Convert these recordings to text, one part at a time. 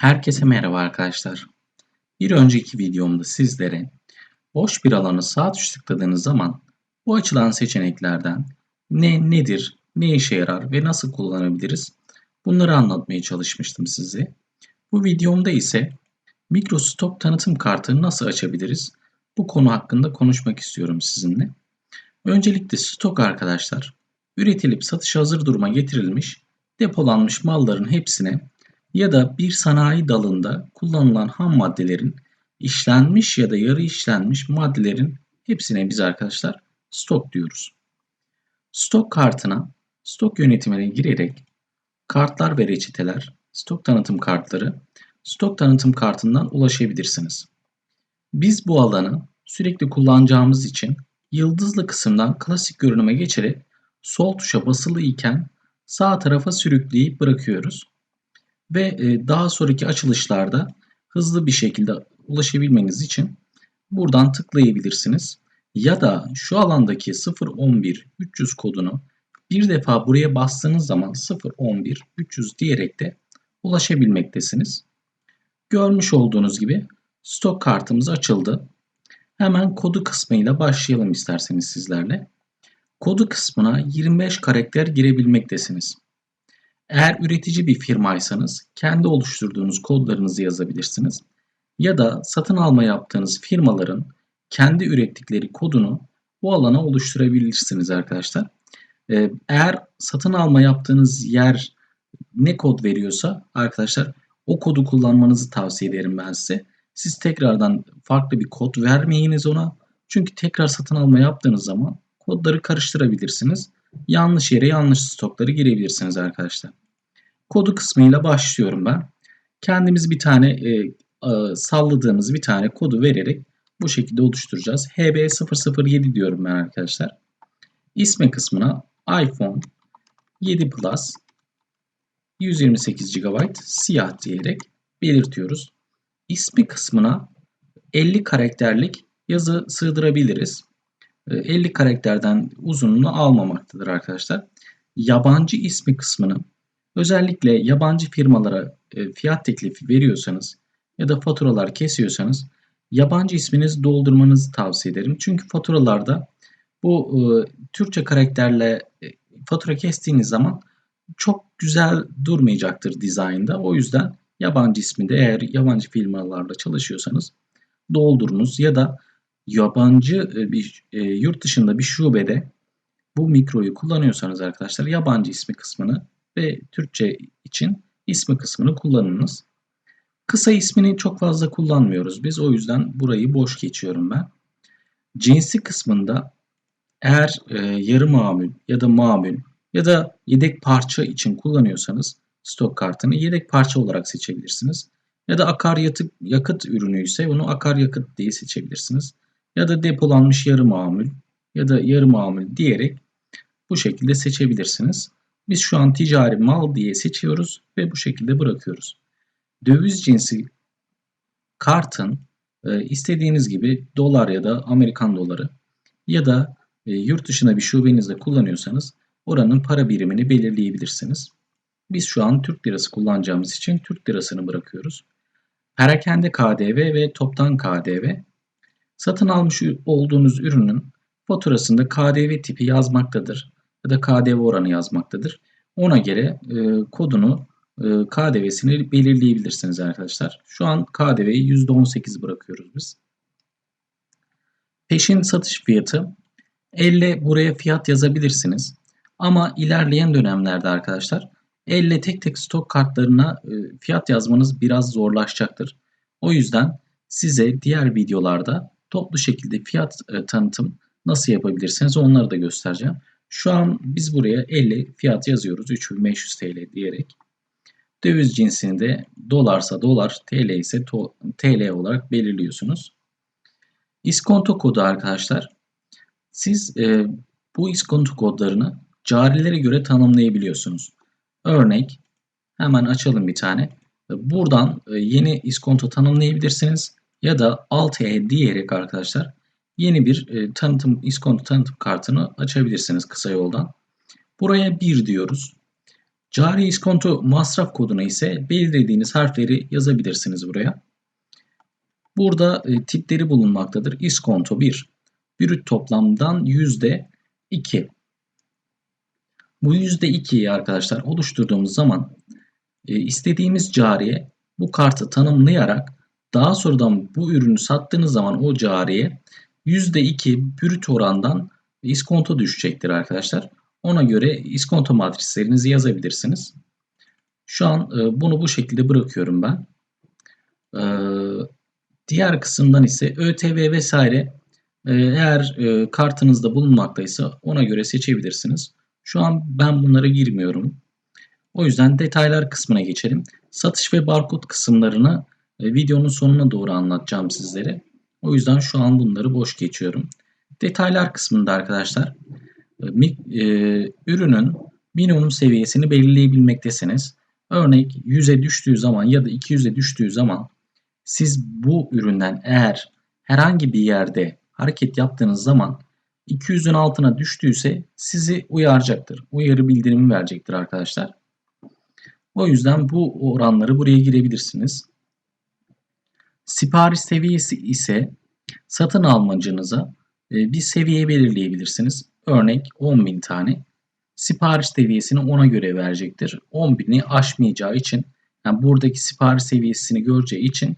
Herkese merhaba arkadaşlar. Bir önceki videomda sizlere boş bir alanı sağ tuş tıkladığınız zaman bu açılan seçeneklerden ne nedir, ne işe yarar ve nasıl kullanabiliriz bunları anlatmaya çalışmıştım size. Bu videomda ise Mikrostok tanıtım kartını nasıl açabiliriz bu konu hakkında konuşmak istiyorum sizinle. Öncelikle stok arkadaşlar üretilip satışa hazır duruma getirilmiş depolanmış malların hepsine ya da bir sanayi dalında kullanılan ham maddelerin işlenmiş ya da yarı işlenmiş maddelerin hepsine biz arkadaşlar stok diyoruz. Stok kartına stok yönetimine girerek kartlar ve reçeteler, stok tanıtım kartları, stok tanıtım kartından ulaşabilirsiniz. Biz bu alanı sürekli kullanacağımız için yıldızlı kısımdan klasik görünüme geçerek sol tuşa basılı iken sağ tarafa sürükleyip bırakıyoruz ve e, daha sonraki açılışlarda hızlı bir şekilde ulaşabilmeniz için buradan tıklayabilirsiniz. Ya da şu alandaki 011 300 kodunu bir defa buraya bastığınız zaman 011 300 diyerek de ulaşabilmektesiniz. Görmüş olduğunuz gibi stok kartımız açıldı. Hemen kodu kısmıyla başlayalım isterseniz sizlerle. Kodu kısmına 25 karakter girebilmektesiniz. Eğer üretici bir firmaysanız kendi oluşturduğunuz kodlarınızı yazabilirsiniz. Ya da satın alma yaptığınız firmaların kendi ürettikleri kodunu bu alana oluşturabilirsiniz arkadaşlar. Ee, eğer satın alma yaptığınız yer ne kod veriyorsa arkadaşlar o kodu kullanmanızı tavsiye ederim ben size. Siz tekrardan farklı bir kod vermeyiniz ona. Çünkü tekrar satın alma yaptığınız zaman kodları karıştırabilirsiniz. Yanlış yere yanlış stokları girebilirsiniz arkadaşlar. Kodu kısmıyla başlıyorum ben. Kendimiz bir tane e, e, salladığımız bir tane kodu vererek bu şekilde oluşturacağız. HB007 diyorum ben arkadaşlar. İsmi kısmına iPhone 7 Plus 128 GB siyah diyerek belirtiyoruz. İsmi kısmına 50 karakterlik yazı sığdırabiliriz. 50 e, karakterden uzunluğunu almamaktadır arkadaşlar. Yabancı ismi kısmını Özellikle yabancı firmalara e, fiyat teklifi veriyorsanız ya da faturalar kesiyorsanız yabancı isminizi doldurmanızı tavsiye ederim. Çünkü faturalarda bu e, Türkçe karakterle e, fatura kestiğiniz zaman çok güzel durmayacaktır dizaynda. O yüzden yabancı ismi de eğer yabancı firmalarla çalışıyorsanız doldurunuz ya da yabancı bir yurt dışında bir şubede bu mikroyu kullanıyorsanız arkadaşlar yabancı ismi kısmını ve Türkçe için ismi kısmını kullanınız. Kısa ismini çok fazla kullanmıyoruz biz. O yüzden burayı boş geçiyorum ben. Cinsi kısmında eğer e, yarı mamül ya da mamül ya da yedek parça için kullanıyorsanız stok kartını yedek parça olarak seçebilirsiniz. Ya da akaryakıt yakıt ürünü ise onu akaryakıt diye seçebilirsiniz. Ya da depolanmış yarı mamül ya da yarı mamül diyerek bu şekilde seçebilirsiniz. Biz şu an ticari mal diye seçiyoruz ve bu şekilde bırakıyoruz. Döviz cinsi kartın e, istediğiniz gibi dolar ya da Amerikan doları ya da e, yurt dışına bir şubenizde kullanıyorsanız oranın para birimini belirleyebilirsiniz. Biz şu an Türk lirası kullanacağımız için Türk lirasını bırakıyoruz. Perakende KDV ve toptan KDV satın almış olduğunuz ürünün faturasında KDV tipi yazmaktadır ya da KDV oranı yazmaktadır. Ona göre e, kodunu e, KDV'sini belirleyebilirsiniz arkadaşlar. Şu an KDV'yi %18 bırakıyoruz biz. Peşin satış fiyatı elle buraya fiyat yazabilirsiniz. Ama ilerleyen dönemlerde arkadaşlar elle tek tek stok kartlarına e, fiyat yazmanız biraz zorlaşacaktır. O yüzden size diğer videolarda toplu şekilde fiyat e, tanıtım nasıl yapabilirsiniz onları da göstereceğim. Şu an biz buraya 50 fiyat yazıyoruz 3500 TL diyerek. Döviz cinsini de dolarsa dolar, TL ise TL olarak belirliyorsunuz. İskonto kodu arkadaşlar. Siz e, bu iskonto kodlarını carilere göre tanımlayabiliyorsunuz. Örnek hemen açalım bir tane. Buradan e, yeni iskonto tanımlayabilirsiniz ya da alt E diyerek arkadaşlar yeni bir e, tanıtım iskonto tanıtım kartını açabilirsiniz kısa yoldan. Buraya 1 diyoruz. Cari iskonto masraf koduna ise belirlediğiniz harfleri yazabilirsiniz buraya. Burada e, tipleri bulunmaktadır. İskonto 1. Brüt toplamdan %2. Bu %2'yi arkadaşlar oluşturduğumuz zaman e, istediğimiz cariye bu kartı tanımlayarak daha sonradan bu ürünü sattığınız zaman o cariye %2 brüt orandan iskonto düşecektir arkadaşlar. Ona göre iskonto matrislerinizi yazabilirsiniz. Şu an e, bunu bu şekilde bırakıyorum ben. E, diğer kısımdan ise ÖTV vesaire e, eğer kartınızda bulunmaktaysa ona göre seçebilirsiniz. Şu an ben bunlara girmiyorum. O yüzden detaylar kısmına geçelim. Satış ve barkod kısımlarını e, videonun sonuna doğru anlatacağım sizlere. O yüzden şu an bunları boş geçiyorum. Detaylar kısmında arkadaşlar e, ürünün minimum seviyesini belirleyebilmektesiniz. Örnek 100'e düştüğü zaman ya da 200'e düştüğü zaman siz bu üründen eğer herhangi bir yerde hareket yaptığınız zaman 200'ün altına düştüyse sizi uyaracaktır. Uyarı bildirimi verecektir arkadaşlar. O yüzden bu oranları buraya girebilirsiniz. Sipariş seviyesi ise satın almacınıza e, bir seviye belirleyebilirsiniz. Örnek 10.000 tane. Sipariş seviyesini ona göre verecektir. 10.000'i aşmayacağı için yani buradaki sipariş seviyesini göreceği için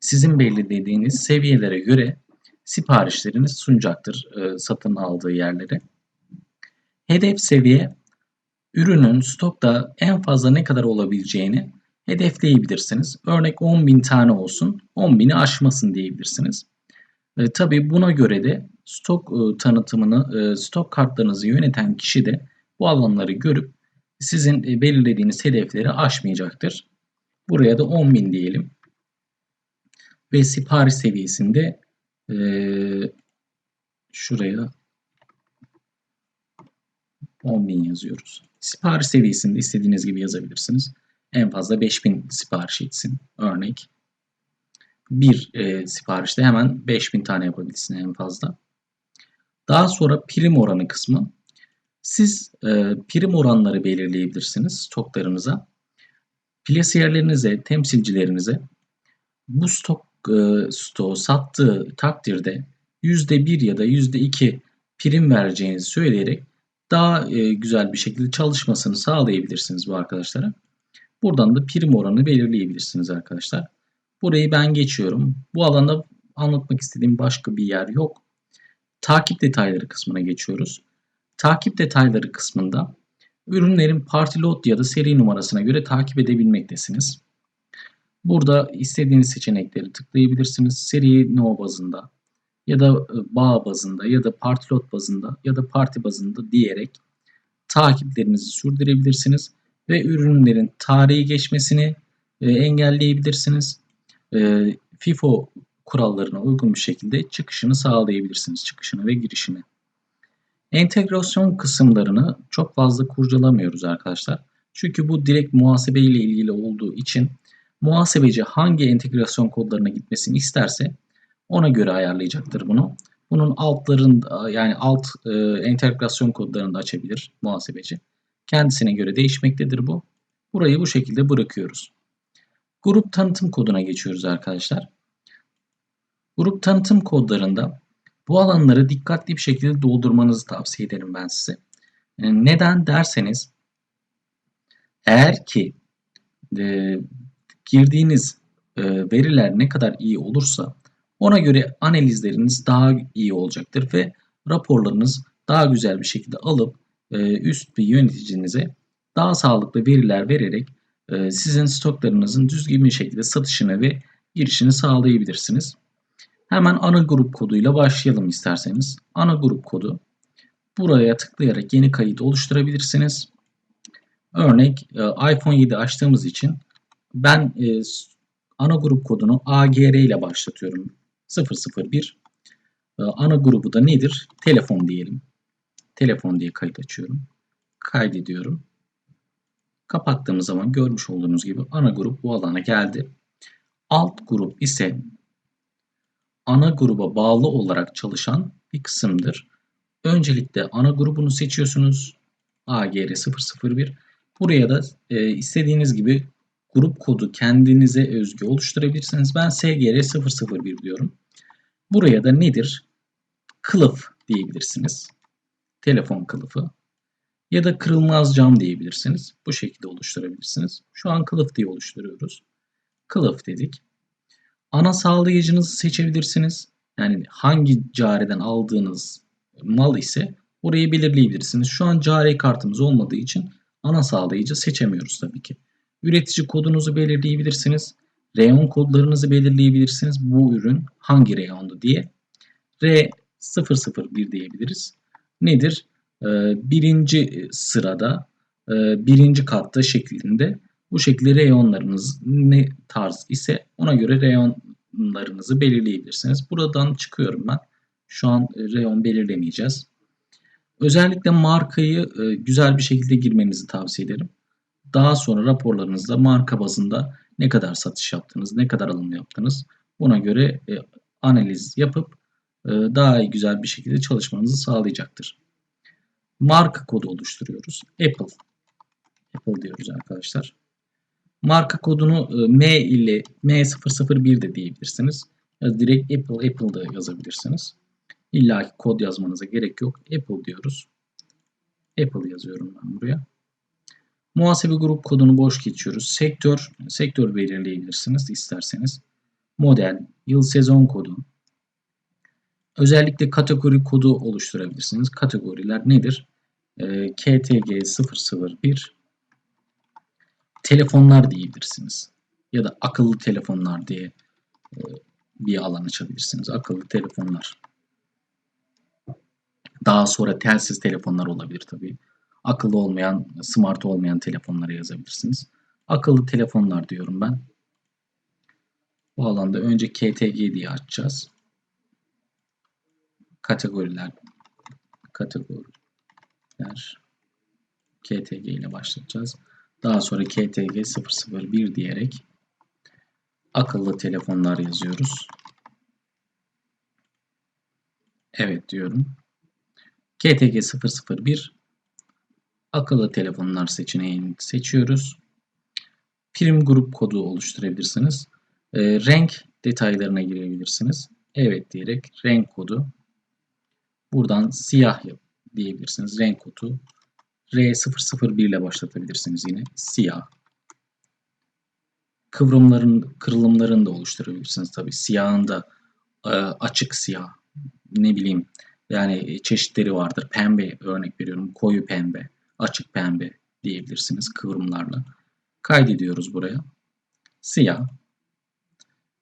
sizin belirlediğiniz seviyelere göre siparişlerini sunacaktır e, satın aldığı yerlere. Hedef seviye ürünün stokta en fazla ne kadar olabileceğini hedefleyebilirsiniz. Örnek 10.000 tane olsun, 10.000'i aşmasın diyebilirsiniz. E, tabii buna göre de stok e, tanıtımını, e, stok kartlarınızı yöneten kişi de bu alanları görüp sizin e, belirlediğiniz hedefleri aşmayacaktır. Buraya da 10.000 diyelim. Ve sipariş seviyesinde e, şuraya 10.000 yazıyoruz. Sipariş seviyesinde istediğiniz gibi yazabilirsiniz. En fazla 5000 sipariş etsin. Örnek. Bir e, siparişte hemen 5000 tane yapabilsin en fazla. Daha sonra prim oranı kısmı. Siz e, prim oranları belirleyebilirsiniz stoklarınıza. Plasiyerlerinize, temsilcilerinize bu stok e, stoğu sattığı takdirde %1 ya da %2 prim vereceğinizi söyleyerek daha e, güzel bir şekilde çalışmasını sağlayabilirsiniz bu arkadaşlara. Buradan da prim oranı belirleyebilirsiniz arkadaşlar. Burayı ben geçiyorum. Bu alanda anlatmak istediğim başka bir yer yok. Takip detayları kısmına geçiyoruz. Takip detayları kısmında ürünlerin party load ya da seri numarasına göre takip edebilmektesiniz. Burada istediğiniz seçenekleri tıklayabilirsiniz. Seri no bazında ya da e, bağ bazında ya da party load bazında ya da parti bazında diyerek takiplerinizi sürdürebilirsiniz ve ürünlerin tarihi geçmesini e, engelleyebilirsiniz. E, FIFO kurallarına uygun bir şekilde çıkışını sağlayabilirsiniz. Çıkışını ve girişini. Entegrasyon kısımlarını çok fazla kurcalamıyoruz arkadaşlar. Çünkü bu direkt muhasebe ile ilgili olduğu için muhasebeci hangi entegrasyon kodlarına gitmesini isterse ona göre ayarlayacaktır bunu. Bunun altlarında yani alt e, entegrasyon kodlarını da açabilir muhasebeci. Kendisine göre değişmektedir bu. Burayı bu şekilde bırakıyoruz. Grup tanıtım koduna geçiyoruz arkadaşlar. Grup tanıtım kodlarında bu alanları dikkatli bir şekilde doldurmanızı tavsiye ederim ben size. E, neden derseniz eğer ki e, girdiğiniz e, veriler ne kadar iyi olursa ona göre analizleriniz daha iyi olacaktır ve raporlarınız daha güzel bir şekilde alıp üst bir yöneticinize daha sağlıklı veriler vererek e, sizin stoklarınızın düzgün bir şekilde satışını ve girişini sağlayabilirsiniz. Hemen ana grup koduyla başlayalım isterseniz. Ana grup kodu. Buraya tıklayarak yeni kayıt oluşturabilirsiniz. Örnek iPhone 7 açtığımız için ben ana grup kodunu AGR ile başlatıyorum. 001 ee, ana grubu da nedir? Telefon diyelim. Telefon diye kayıt açıyorum. Kaydediyorum. Kapattığımız zaman görmüş olduğunuz gibi ana grup bu alana geldi. Alt grup ise ana gruba bağlı olarak çalışan bir kısımdır. Öncelikle ana grubunu seçiyorsunuz. AGR 001 Buraya da e, istediğiniz gibi grup kodu kendinize özgü oluşturabilirsiniz. Ben SGR001 diyorum. Buraya da nedir? Kılıf diyebilirsiniz. Telefon kılıfı. Ya da kırılmaz cam diyebilirsiniz. Bu şekilde oluşturabilirsiniz. Şu an kılıf diye oluşturuyoruz. Kılıf dedik. Ana sağlayıcınızı seçebilirsiniz. Yani hangi cariden aldığınız mal ise orayı belirleyebilirsiniz. Şu an cari kartımız olmadığı için ana sağlayıcı seçemiyoruz tabii ki. Üretici kodunuzu belirleyebilirsiniz. Reyon kodlarınızı belirleyebilirsiniz. Bu ürün hangi reyonda diye. R001 diyebiliriz. Nedir? Ee, birinci sırada e, birinci katta şeklinde bu şekilde reyonlarınız ne tarz ise ona göre reyonlarınızı belirleyebilirsiniz. Buradan çıkıyorum ben. Şu an reyon belirlemeyeceğiz. Özellikle markayı e, güzel bir şekilde girmenizi tavsiye ederim. Daha sonra raporlarınızda marka bazında ne kadar satış yaptınız, ne kadar alım yaptınız buna göre e, analiz yapıp e, daha iyi güzel bir şekilde çalışmanızı sağlayacaktır. Marka kodu oluşturuyoruz. Apple. Apple diyoruz arkadaşlar. Marka kodunu M ile M001 de diyebilirsiniz. Ya direkt Apple Apple da yazabilirsiniz. İlla ki kod yazmanıza gerek yok. Apple diyoruz. Apple yazıyorum ben buraya. Muhasebe grup kodunu boş geçiyoruz. Sektör, sektör belirleyebilirsiniz isterseniz. Model, yıl sezon kodu. Özellikle kategori kodu oluşturabilirsiniz. Kategoriler nedir? E, KTG 001 telefonlar diyebilirsiniz. Ya da akıllı telefonlar diye e, bir alan açabilirsiniz. Akıllı telefonlar. Daha sonra telsiz telefonlar olabilir tabii. Akıllı olmayan, smart olmayan telefonlara yazabilirsiniz. Akıllı telefonlar diyorum ben. Bu alanda önce KTG diye açacağız. Kategoriler kategoriler KTG ile başlatacağız. Daha sonra KTG 001 diyerek akıllı telefonlar yazıyoruz. Evet diyorum. KTG 001 akıllı telefonlar seçeneğini seçiyoruz. Prim grup kodu oluşturabilirsiniz. E, renk detaylarına girebilirsiniz. Evet diyerek renk kodu. Buradan siyah diyebilirsiniz. Renk kodu. R001 ile başlatabilirsiniz yine. Siyah. Kıvrımların, kırılımlarını da oluşturabilirsiniz tabi. Siyahında e, açık siyah. Ne bileyim yani çeşitleri vardır. Pembe örnek veriyorum. Koyu pembe, açık pembe diyebilirsiniz kıvrımlarla. Kaydediyoruz buraya. Siyah.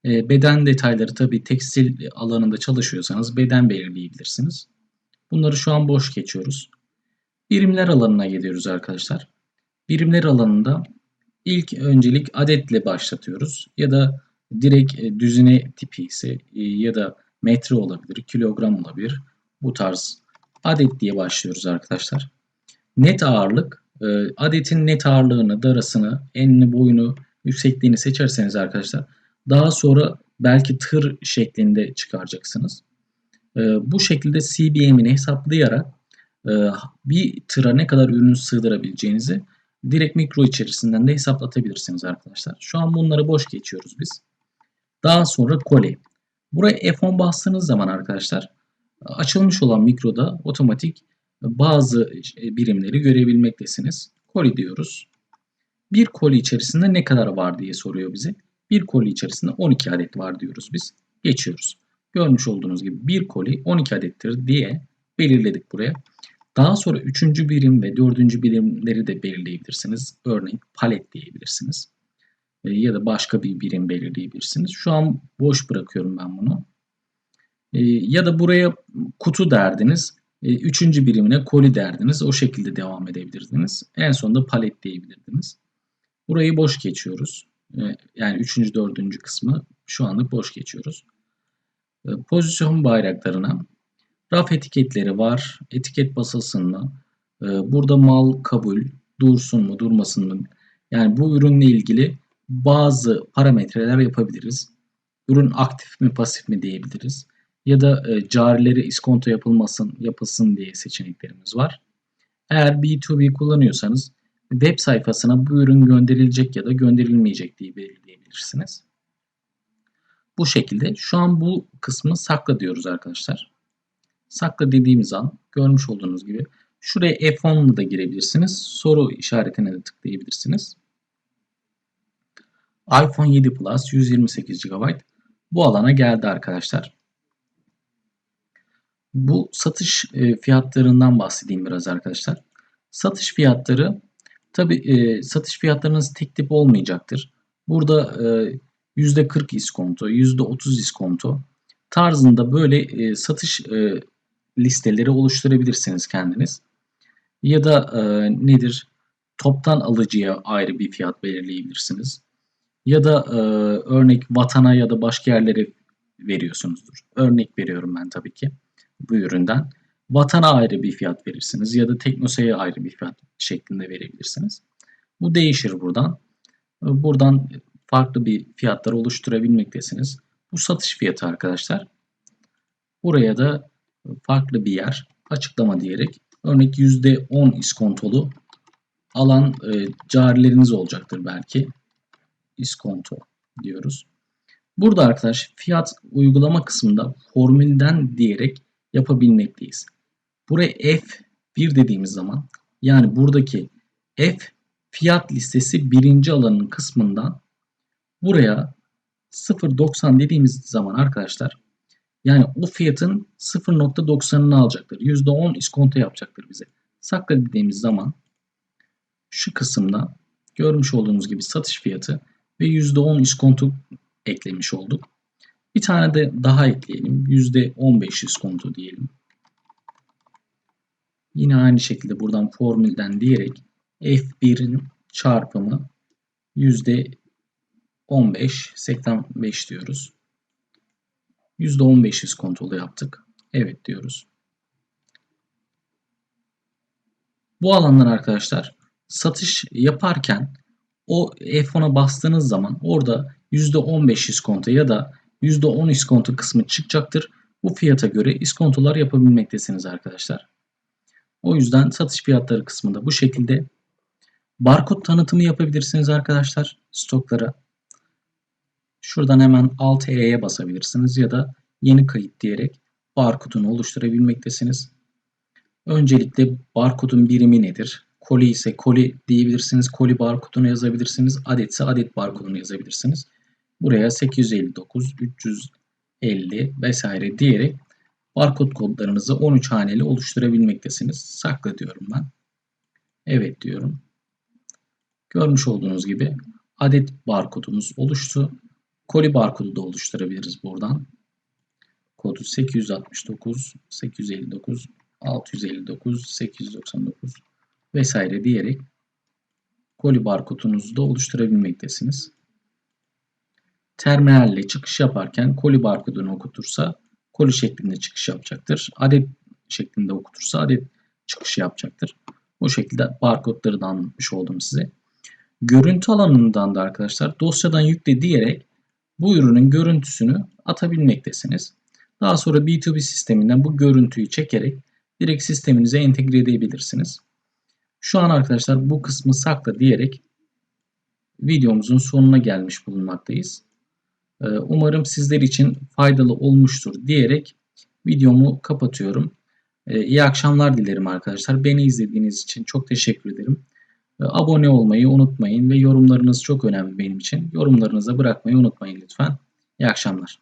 E, beden detayları tabi tekstil alanında çalışıyorsanız beden belirleyebilirsiniz. Bunları şu an boş geçiyoruz. Birimler alanına geliyoruz arkadaşlar. Birimler alanında ilk öncelik adetle başlatıyoruz. Ya da direkt e, düzine tipi ise e, ya da metre olabilir, kilogram olabilir. Bu tarz adet diye başlıyoruz arkadaşlar. Net ağırlık, e, adetin net ağırlığını, darasını, enini, boyunu, yüksekliğini seçerseniz arkadaşlar daha sonra belki tır şeklinde çıkaracaksınız. Bu şekilde CBM'ini hesaplayarak ee, bir tıra ne kadar ürünü sığdırabileceğinizi direkt mikro içerisinden de hesaplatabilirsiniz arkadaşlar. Şu an bunları boş geçiyoruz biz. Daha sonra koli. Buraya F10 bastığınız zaman arkadaşlar açılmış olan mikroda otomatik bazı birimleri görebilmektesiniz. Koli diyoruz. Bir koli içerisinde ne kadar var diye soruyor bize. Bir koli içerisinde 12 adet var diyoruz biz. Geçiyoruz. Görmüş olduğunuz gibi bir koli 12 adettir diye belirledik buraya. Daha sonra üçüncü birim ve dördüncü birimleri de belirleyebilirsiniz. Örneğin palet diyebilirsiniz. E, ya da başka bir birim belirleyebilirsiniz. Şu an boş bırakıyorum ben bunu. E, ya da buraya kutu derdiniz. E, üçüncü birimine koli derdiniz. O şekilde devam edebilirdiniz. En sonunda palet diyebilirdiniz. Burayı boş geçiyoruz. Yani üçüncü, dördüncü kısmı şu anlık boş geçiyoruz. Pozisyon bayraklarına Raf etiketleri var. Etiket basılsın? Ee, burada mal kabul, dursun mu, durmasın mı? Yani bu ürünle ilgili bazı parametreler yapabiliriz. Ürün aktif mi, pasif mi diyebiliriz. Ya da e, carileri iskonto yapılmasın, yapılsın diye seçeneklerimiz var. Eğer B2B kullanıyorsanız web sayfasına bu ürün gönderilecek ya da gönderilmeyecek diye belirleyebilirsiniz. Bu şekilde şu an bu kısmı sakla diyoruz arkadaşlar. Sakla dediğimiz an görmüş olduğunuz gibi şuraya F10'la da girebilirsiniz. Soru işaretine de tıklayabilirsiniz. iPhone 7 Plus 128 GB bu alana geldi arkadaşlar. Bu satış e, fiyatlarından bahsedeyim biraz arkadaşlar. Satış fiyatları tabi e, satış fiyatlarınız tek tip olmayacaktır. Burada e, %40 iskonto, %30 iskonto tarzında böyle e, satış e, listeleri oluşturabilirsiniz kendiniz. Ya da e, nedir? Toptan alıcıya ayrı bir fiyat belirleyebilirsiniz. Ya da e, örnek vatana ya da başka yerlere veriyorsunuzdur. Örnek veriyorum ben tabii ki bu üründen. Vatana ayrı bir fiyat verirsiniz ya da Teknosa'ya ayrı bir fiyat şeklinde verebilirsiniz. Bu değişir buradan. Buradan farklı bir fiyatlar oluşturabilmektesiniz. Bu satış fiyatı arkadaşlar. Buraya da farklı bir yer açıklama diyerek örnek %10 iskontolu alan e, carileriniz olacaktır belki. İskonto diyoruz. Burada arkadaş fiyat uygulama kısmında formülden diyerek yapabilmekteyiz. Buraya F1 dediğimiz zaman yani buradaki F fiyat listesi birinci alanın kısmından buraya 0.90 dediğimiz zaman arkadaşlar yani o fiyatın 0.90'ını alacaktır. %10 iskonto yapacaktır bize. Sakla dediğimiz zaman şu kısımda görmüş olduğunuz gibi satış fiyatı ve %10 iskonto eklemiş olduk. Bir tane de daha ekleyelim. %15 iskonto diyelim. Yine aynı şekilde buradan formülden diyerek F1'in çarpımı %15 85 diyoruz. %15 iskontolu yaptık. Evet diyoruz. Bu alanlar arkadaşlar satış yaparken o F10'a bastığınız zaman orada %15 iskonto ya da %10 iskonto kısmı çıkacaktır. Bu fiyata göre iskontolar yapabilmektesiniz arkadaşlar. O yüzden satış fiyatları kısmında bu şekilde barkod tanıtımı yapabilirsiniz arkadaşlar stoklara. Şuradan hemen Alt E'ye basabilirsiniz ya da yeni kayıt diyerek barkodunu oluşturabilmektesiniz. Öncelikle barkodun birimi nedir? Koli ise koli diyebilirsiniz. Koli barkodunu yazabilirsiniz. Adet ise adet barkodunu yazabilirsiniz. Buraya 859, 350 vesaire diyerek barkod kodlarınızı 13 haneli oluşturabilmektesiniz. Sakla diyorum ben. Evet diyorum. Görmüş olduğunuz gibi adet barkodumuz oluştu. Koli barkodu da oluşturabiliriz buradan. Kodu 869, 859, 659, 899 vesaire diyerek koli barkodunuzu da oluşturabilmektesiniz. Terminalle çıkış yaparken koli barkodunu okutursa koli şeklinde çıkış yapacaktır. Adet şeklinde okutursa adet çıkış yapacaktır. Bu şekilde barkodları da anlatmış oldum size. Görüntü alanından da arkadaşlar dosyadan yükle diyerek bu ürünün görüntüsünü atabilmektesiniz. Daha sonra B2B sisteminden bu görüntüyü çekerek direkt sisteminize entegre edebilirsiniz. Şu an arkadaşlar bu kısmı sakla diyerek videomuzun sonuna gelmiş bulunmaktayız. Ee, umarım sizler için faydalı olmuştur diyerek videomu kapatıyorum. Ee, iyi akşamlar dilerim arkadaşlar. Beni izlediğiniz için çok teşekkür ederim. Ee, abone olmayı unutmayın ve yorumlarınız çok önemli benim için. Yorumlarınızı bırakmayı unutmayın lütfen. İyi akşamlar.